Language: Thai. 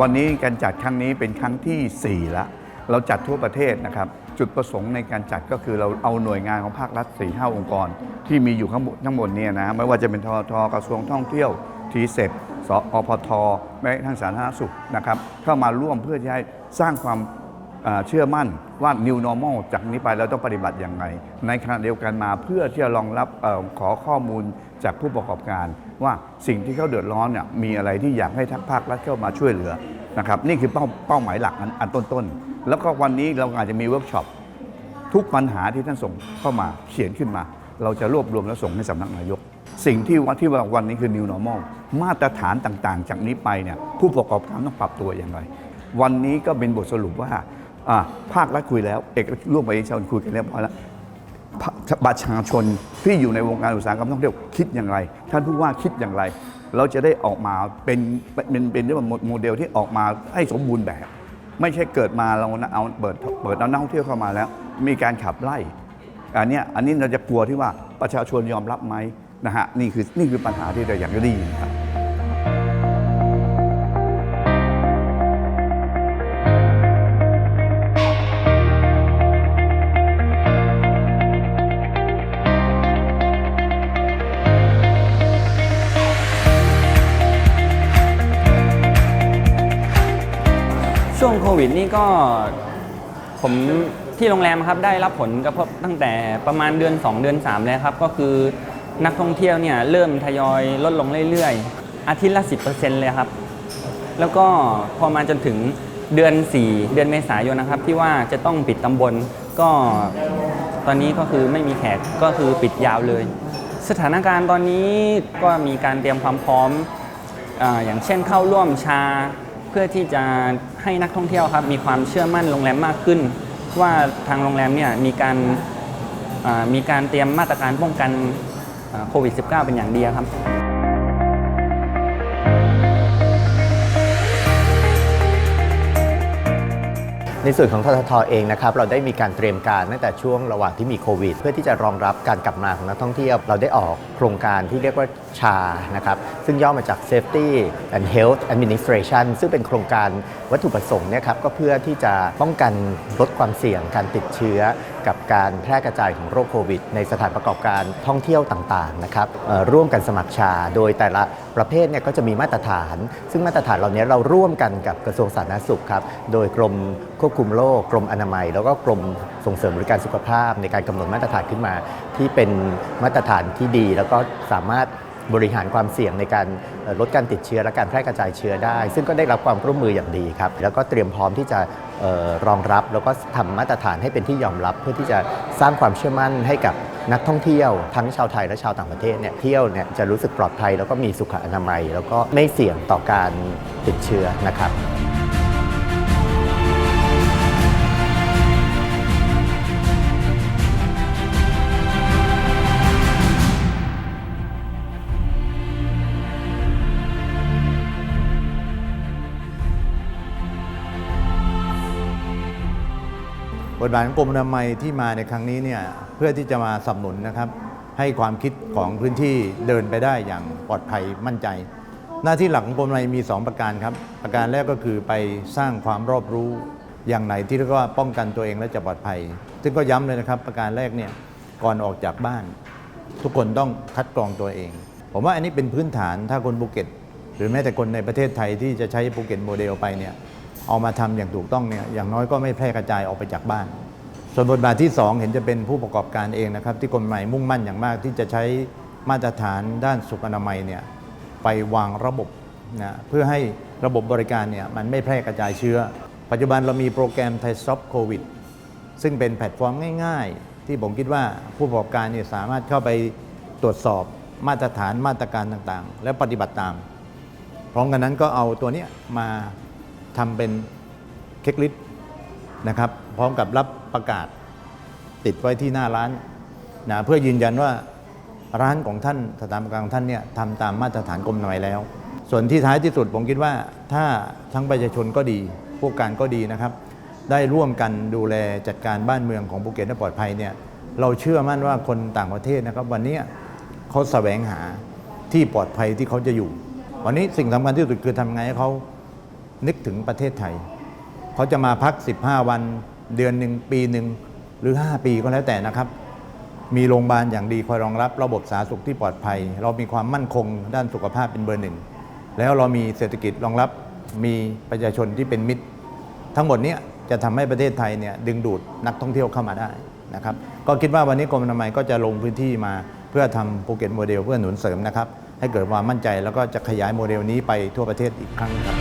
วันนี้การจัดครั้งนี้เป็นครั้งทีสี่ 4 ละ เราจัดทั่วประเทศนะครับ จุดประสงค์ในการจัดก็คือเราเอาหน่วยงานของภาครัฐ4ี่ห้าองค์กร ที่มีอยู่ข้างบนทั้งหมดเนี่ยนะไม่ว่าจะเป็นททกระทรวงท่องเที่ยวทีเซ็ปสอพทแม้ทั้งสาธารณสุขนะครับเข้ามาร่วมเพื่อที่ให้สร้างความ เชื่อมั่นว่า new normal จากนี้ไปเราต้องปฏิบัติอย่างไร ในขณะเดียวกันมาเพื่อที่จะรองรับอขอข้อมูลจากผู้ประกอบการ ว่าสิ่งที่เขาเดือดร้อนเนี่ยมีอะไรที่อยากให้ทักภาครัฐเข้ามาช่วยเหลือนะครับนี่คือเป้าเป้าหมายหลักอันอันต้นๆ แล้วก็วันนี้เราอาจจะมีเวิร์กช็อปทุกปัญหาที่ท่านส่งเข้ามาเขียนขึ้นมา เราจะรวบรวมแล้วส่งให้สำนักนายก สิ่งที่วันที่ว่าวันนี้คือ new normal มาตรฐานต่างๆ จากนี้ไปเนี่ยผู้ประกอบการต้องปรับตัวอย่างไร วันนี้ก็เป็นบทสรุปว่า อ่าภาครัฐคุยแล้ว เอกร่วมกับเชนคุยกันเรียบร้อยแล้วประชาชนที่อยู่ในวงการอุตสาหกรรมท่องเที่ยวคิดอย่างไร ท่านผู้ว่าคิดอย่างไร เราจะได้ออกมาเป็นเป็นเป็นเรียกว่าโมเดลที่ออกมาให้สมบูรณ์แบบ ไม่ใช่เกิดมาเราเอาเปิดเปิดเอานักท่องเที่ยวเข้ามาแล้ว มีการขับไล่อันนี้อันนี้เราจะกลัวที่ว่าประชาชนยอมรับไหมนะฮะนี่คือนี่คือปัญหาที่เราอยากจะได้ยินครับ ช่วงโควิดนี่ก็ผมที่โรงแรมครับได้รับผลกระทบตั้งแต่ประมาณเดือน 2 เดือน 3 แล้วครับ ก็คือนักท่องเที่ยวเนี่ยเริ่มทยอยลดลงเรื่อยๆ อาทิตย์ละ 10%เลยครับ แล้วก็พอมาจนถึงเดือน 4 เดือนเมษายนนะครับ ที่ว่าจะต้องปิดตำบลก็ตอนนี้ก็คือไม่มีแขกก็คือปิดยาวเลย สถานการณ์ตอนนี้ก็มีการเตรียมความพร้อมออย่างเช่นเข้าร่วมชา เพื่อที่จะให้นักท่องเที่ยวครับมีความเชื่อมั่นโรงแรมมากขึ้น ว่าทางโรงแรมเนี่ยมีการมีการเตรียมมาตรการป้องกันโควิด -19 เป็นอย่างดีครับ ในส่วนของทททเองนะครับเราได้มีการเตรียมการตั้งแต่ช่วงระหว่างที่มีโควิด เพื่อที่จะรองรับการกลับมาของนักท่องเที่ยว เราได้ออกโครงการที่เรียกว่าชานะครับซึ่งย่อมาจาก Safety and Health Administration ซึ่งเป็นโครงการวัตถุประสงค์เนี่ยครับก็เพื่อที่จะป้องกันลดความเสี่ยงการติดเชื้อ กับการแพร่กระจายของโรคโควิด ในสถานประกอบการท่องเที่ยวต่างๆนะครับร่วมกันสมัครชาโดยแต่ละ ประเภทเนี่ยก็จะมีมาตรฐาน ซึ่งมาตรฐานเหล่านี้เราร่วมกันกับกระทรวงสาธารณสุขครับ โดยกรมควบคุมโรคกรมอนามัย แล้วก็กรมส่งเสริมบริการสุขภาพ ในการกำหนดมาตรฐานขึ้นมา ที่เป็นมาตรฐานที่ดี แล้วก็สามารถบริหารความเสี่ยงในการลดการติดเชื้อและการแพร่กระจายเชื้อได้ ซึ่งก็ได้รับความร่วมมืออย่างดีครับ แล้วก็เตรียมพร้อมที่จะออรองรับ แล้วก็ทำมาตรฐานให้เป็นที่ยอมรับ เพื่อที่จะสร้างความเชื่อมั่นให้กับ นักท่องเที่ยวทั้งชาวไทยและชาวต่างประเทศเนี่ยเที่ยวเนี่ยจะรู้สึกปลอดภัยแล้วก็มีสุขอนามัย แล้วก็ไม่เสี่ยงต่อการติดเชื้อนะครับบทบาทของกรมอนามัยที่มาในครั้งนี้เนี่ย พื่อที่จะมาสนับสนุนนะครับ ให้ความคิดของพื้นที่เดินไปได้อย่างปลอดภัยมั่นใจ หน้าที่หลักของกรมอนมี 2 ประการครับ ประการแรกก็คือไปสร้างความรอบรู้อย่างไหนที่เรียกว่าป้องกันตัวเองและจะปลอดภัย ซึ่งก็ย้ำเลยนะครับ ประการแรกเนี่ยก่อนออกจากบ้าน ทุกคนต้องคัดกรองตัวเอง ผมว่าอันนี้เป็นพื้นฐานถ้าคนภูเก็ต หรือแม้แต่คนในประเทศไทยที่จะใช้ภูเก็ตโมเดลไปเนี่ยเอามาทำอย่างถูกต้องเนี่ยอย่างน้อยก็ไม่แพร่กระจายออกไปจากบ้าน ส่วนบทบาทที่ 2 เห็นจะเป็นผู้ประกอบการเองนะครับ ที่กฎหมายมุ่งมั่นอย่างมากที่จะใช้มาตรฐานด้านสุขอนามัยเนี่ยไปวางระบบนะเพื่อให้ระบบบริการเนี่ยมันไม่แพร่กระจายเชื้อ ปัจจุบันเรามีโปรแกรมไทยซอฟโควิดซึ่งเป็นแพลตฟอร์มง่าย ๆ ที่ผมคิดว่าผู้ประกอบการเนี่ยสามารถเข้าไปตรวจสอบมาตรฐานมาตรการต่างๆ และปฏิบัติตาม พร้อมกันนั้นก็เอาตัวเนี้ยมาทำเป็นเช็คลิสต์ นะครับ พร้อมกับรับประกาศติดไว้ที่หน้าร้านนะเพื่อยืนยันว่าร้านของท่านสถานบริการของท่านเนี่ยทำตามมาตรฐานกรมอนามัยแล้ว ส่วนที่ท้ายที่สุดผมคิดว่า ถ้าทั้งประชาชนก็ดีผู้การก็ดีนะครับ ได้ร่วมกันดูแลจัดการบ้านเมืองของภูเก็ตให้ปลอดภัยเนี่ยเราเชื่อมั่นว่าคนต่างประเทศนะครับ วันนี้เขาแสวงหาที่ปลอดภัยที่เขาจะอยู่ วันนี้สิ่งสำคัญที่สุดคือทำไงให้เขานึกถึงประเทศไทย เขาจะมาพัก 15 วันเดือนหนึ่งปีหนึ่งหรือ 5 ปีก็แล้วแต่นะครับ มีโรงพยาบาลอย่างดีคอยรองรับระบบสาธารณสุขที่ปลอดภัย เรามีความมั่นคงด้านสุขภาพเป็นเบอร์หนึ่งแล้วเรามีเศรษฐกิจรองรับมีประชาชนที่เป็นมิตร ทั้งหมดนี้จะทำให้ประเทศไทยเนี่ยดึงดูดนักท่องเที่ยวเข้ามาได้นะครับก็คิดว่าวันนี้กรมอนามัยก็จะลงพื้นที่มาเพื่อทำภูเก็ตโมเดลเพื่อหนุนเสริมนะครับให้เกิดความมั่นใจแล้วก็จะขยายโมเดลนี้ไปทั่วประเทศอีกครั้งครับ